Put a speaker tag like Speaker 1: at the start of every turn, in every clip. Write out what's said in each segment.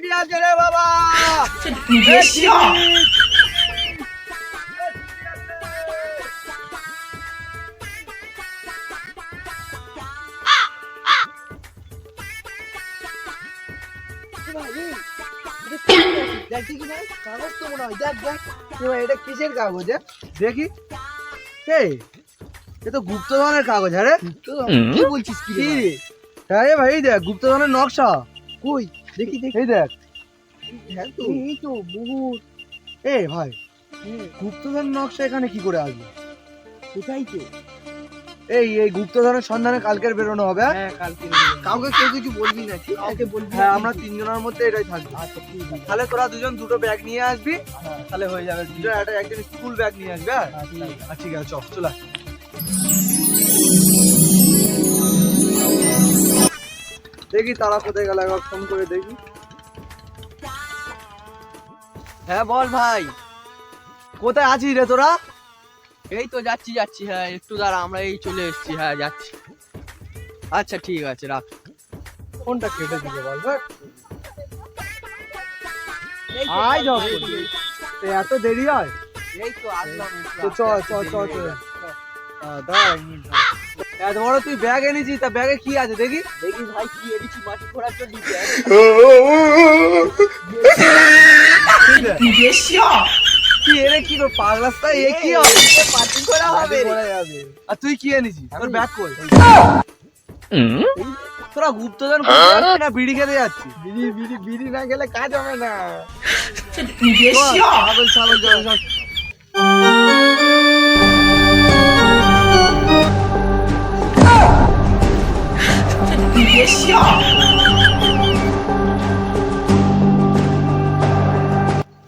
Speaker 1: সিঁড়ি আছে রে বাবা। কাগজ দেখ দেখ এটা কিসের দেখি এ তো কাগজ
Speaker 2: বলছিস
Speaker 1: কি রে? হ্যাঁ ভাই দেখ নকশা।
Speaker 2: কই? দেখি দেখি।
Speaker 1: এই দেখ।
Speaker 2: হ্যাঁ তো।
Speaker 1: এই তো বহুত। এ ভাই গুপ্তধন নকশা এখানে কি করে আসবে?
Speaker 2: কোথায় তো?
Speaker 1: এই এই গুপ্তধনের সন্ধানে কালকের বেরোনো হবে হ্যাঁ?
Speaker 2: হ্যাঁ কালকে কাউকে কেউ কিছু বলবি না আছে বলবি
Speaker 1: হ্যাঁ আমরা তিনজনের মধ্যে এটাই থাকব।
Speaker 2: আচ্ছা ঠিক আছে।
Speaker 1: তাহলে তোরা দুজন দুটো ব্যাগ নিয়ে আসবি।
Speaker 2: হ্যাঁ।
Speaker 1: তাহলে হয়ে যাবে। দুজন একটা একদিন স্কুল ব্যাগ নিয়ে আসবে হ্যাঁ?
Speaker 2: হ্যাঁ, ঠিক আছে।
Speaker 1: আচ্ছা, ঠিক আছে চল চলে আয়। দেখি তারা কোথায় গেল একবার ফোন করে দেখি।
Speaker 2: হ্যাঁ বল ভাই।
Speaker 1: কোথায় আছিস রে তোরা?
Speaker 2: এই তো যাচ্ছি যাচ্ছি হ্যাঁ একটু দাঁড়া আমরা এই চলে এসেছি হ্যাঁ যাচ্ছি। আচ্ছা ঠিক আছে রাখ।
Speaker 1: ফোনটা কেটে দিকে বল ভাট। আয় যাও এত দেরি হয়?
Speaker 2: এই তো আসলাম
Speaker 1: তো চ চ চ চ দাঁড়া। এত বড় তুই ব্যাগ এনেছিস তা ব্যাগে কি আছে দেখি?
Speaker 2: দেখি ভাই কি এনেছি মাটি খোঁড়ার জন্য
Speaker 1: কি পাগলাস্তা এ কি হবে? আর তুই কি এনেছিস? ব্যাগ তোরা না বিড়ি খেতে যাচ্ছি
Speaker 2: বিড়ি বিড়ি বিড়ি না গেলে কাজ হবে না।
Speaker 1: সব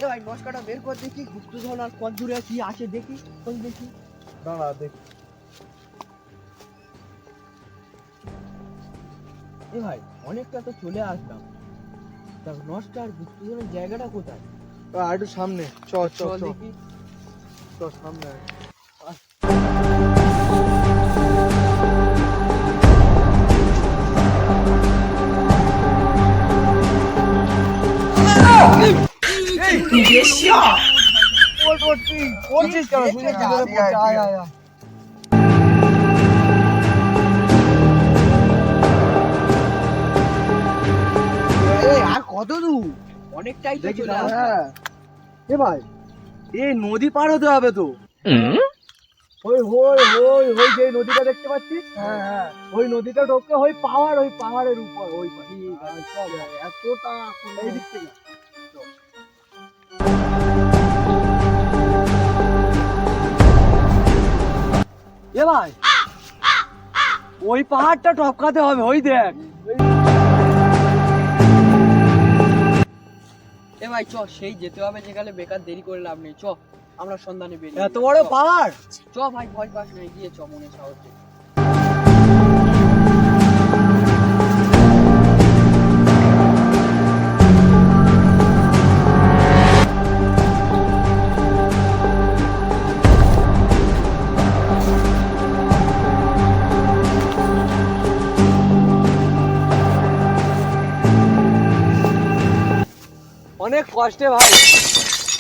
Speaker 2: এ ভাই মশকাটা বের কর দেখি গুপ্তধন আর কত দূরে কি আছে দেখি কোন দেখি।
Speaker 1: দাঁড়া দেখ।
Speaker 2: এ ভাই অনেকটা তো চলে আসলাম। তা নষ্ট আর গুপ্তধনের জায়গাটা কোথায়?
Speaker 1: আর একটু সামনে চ চ চ।
Speaker 2: দেখি।
Speaker 1: শুনে কি করে বলছিস? আয়, আয়, আয়। এই, কত দূর
Speaker 2: অনেকটাই তো চলে
Speaker 1: হ্যাঁ। এ ভাই এই নদী পার হতে হবে তো ওই ওই ওই যে নদীটা দেখতে পাচ্ছিস হ্যাঁ হ্যাঁ ওই নদীটা ঢোকে ওই পাহাড় ওই পাহাড়ের উপর ওই এতটা ওই পাহাড়টা টপকাতে হবে ওই দেখ।
Speaker 2: এ ভাই চ সেই যেতে হবে যেখানে বেকার দেরি করে লাভ নেই। চ আমরা সন্ধানে বেরিয়ে
Speaker 1: এত বড় পাহাড়?
Speaker 2: চ ভাই ভয় পাস নাই গিয়ে চ মনে সাহস।
Speaker 1: অনেক কষ্টে ভাই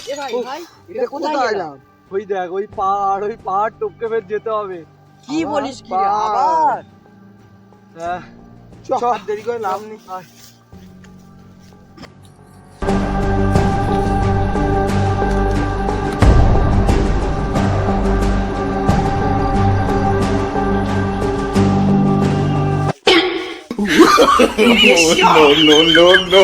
Speaker 2: এ ভাই
Speaker 1: উফ,
Speaker 2: ভাই
Speaker 1: এটা
Speaker 2: এটা কোথায়
Speaker 1: কোথায়
Speaker 2: গেলাম
Speaker 1: ওই দেখ ওই পাহাড় ওই পাহাড় টপকে ফের যেতে হবে
Speaker 2: কি
Speaker 1: আবার
Speaker 2: বলিস কি রে,
Speaker 1: পাহাড়।
Speaker 2: আবার
Speaker 1: আহ,
Speaker 2: চ
Speaker 1: চ।
Speaker 2: আর দেরি করে লাভ নেই
Speaker 3: no, no, no, no.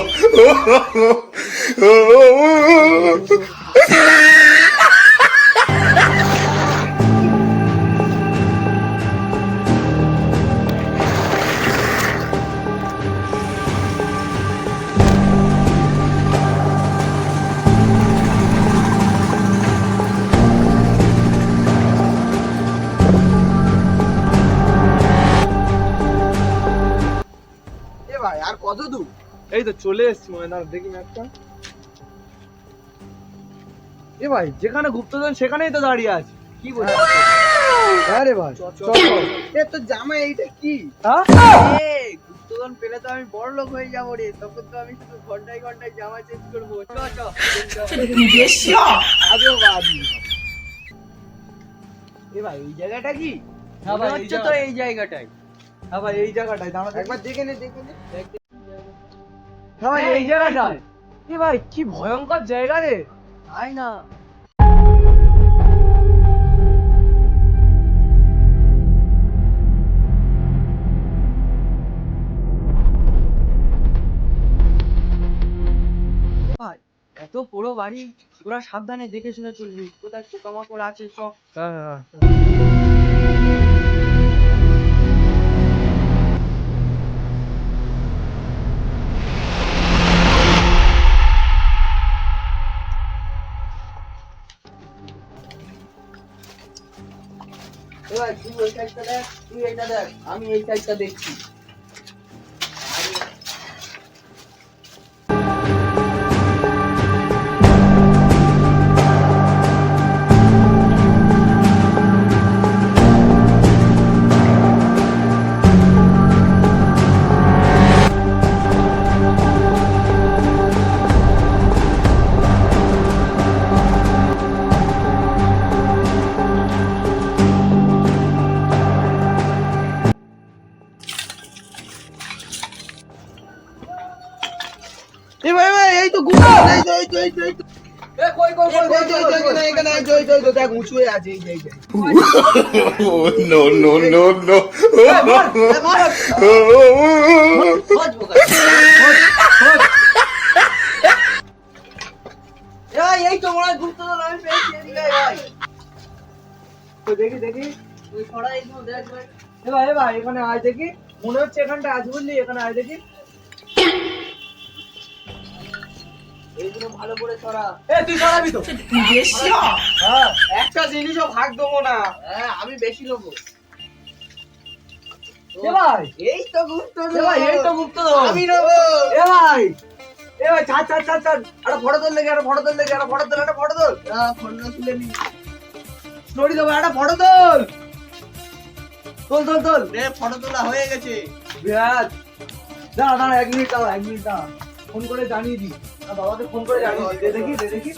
Speaker 2: কত দূর
Speaker 1: এই তো চলে এসছি মনে হয়। দাঁড়া, দেখি ম্যাপটা এ ভাই যেখানে গুপ্তধন সেখানেই তো দাঁড়িয়ে আছে।
Speaker 2: কি বলিস
Speaker 1: হ্যাঁ রে ভাই চল, চল।
Speaker 2: এ তো জামা এইটা কি?
Speaker 1: হ্যাঁ?
Speaker 2: এ গুপ্ত পেলে তো আমি বড় লোক হয়ে যাব রে। তখন তো আমি শুধু ঘন্টায় ঘন্টায় জামা চেঞ্জ করব। চ চ আজও বাদি এ ভাই এই জায়গাটা কি?
Speaker 1: হ্যাঁ ভাই, এই
Speaker 2: হচ্ছে তো এই জায়গাটাই।
Speaker 1: হ্যাঁ ভাই এই জায়গাটায় দাঁড়া
Speaker 2: একবার দেখে নে দেখে নে।
Speaker 1: হ্যাঁ ভাই এই জায়গাটায় এ ভাই কি ভয়ঙ্কর জায়গা রে।
Speaker 2: না। এত পুরো বাড়ি তোরা সাবধানে দেখে শুনে চলবি। কোথায় পোকামাকড় আছে সব।
Speaker 1: হ্যাঁ
Speaker 2: এবার ওই সাইডটা দেখ তুই এইটা দেখ আমি এই সাইডটা দেখছি। এই মনে হয়।
Speaker 1: দেখি দেখি
Speaker 2: তুই সরা এইগুলো দেখ ভাই।
Speaker 1: এ ভাই এখানে আয় দেখি মনে হচ্ছে এখানটা আছে বুঝলি এখানে আয় দেখি
Speaker 2: এইগুলো ভালো করে সরা।
Speaker 1: এ তুই সরাবি তো। হ্যাঁ।
Speaker 2: একটা জিনিসও ভাগ দেবো না। হ্যাঁ আমি বেশি নেব।
Speaker 1: এ ভাই।
Speaker 2: এই তো গুপ্তধন
Speaker 1: এ ভাই এই তো গুপ্তধন
Speaker 2: আমি নেব।
Speaker 1: এ ভাই। এ ভাই ছাড় ছাড় ছাড় ছাড়। একটা ফটো তোল লেগে একটা ফটো তোল লেগে একটা ফটো তোল একটা ফটো তোল।
Speaker 2: হ্যাঁ ফোনটা তুলে নি।
Speaker 1: স্টোরি দেবো একটা ফটো তোল। তোল তোল তোল।
Speaker 2: রে ফটো তোলা হয়ে গেছে।
Speaker 1: বিরাট দাঁড়া দাঁড়া এক মিনিট দাঁড়া এক মিনিট দাঁড়া। ফোন করে জানিয়ে দি আর বাবাকে ফোন করে জানিয়ে দি দেখি দে দেখি।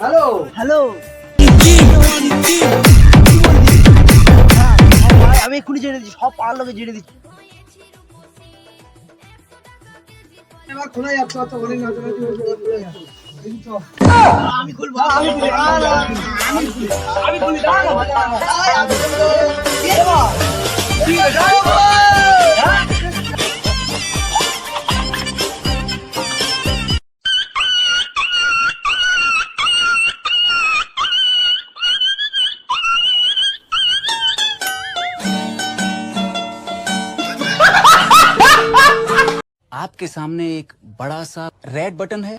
Speaker 1: হ্যালো
Speaker 2: হ্যালো আমি এক্ষুনি জেনে দিচ্ছি সব পাড়ার লোকে জেনে দিচ্ছি।
Speaker 1: এবার খোলা যাচ্ছে আচ্ছা অনেক নাচানাচি হয়েছে এবার খোলা যাচ্ছে।
Speaker 2: আমি খুলবো
Speaker 1: আমি খুলি, আমি খুলি, আমি খুলি, দাঁড়া দাঁড়া দাঁড়া
Speaker 4: आपके सामने एक बड़ा सा रेड बटन है।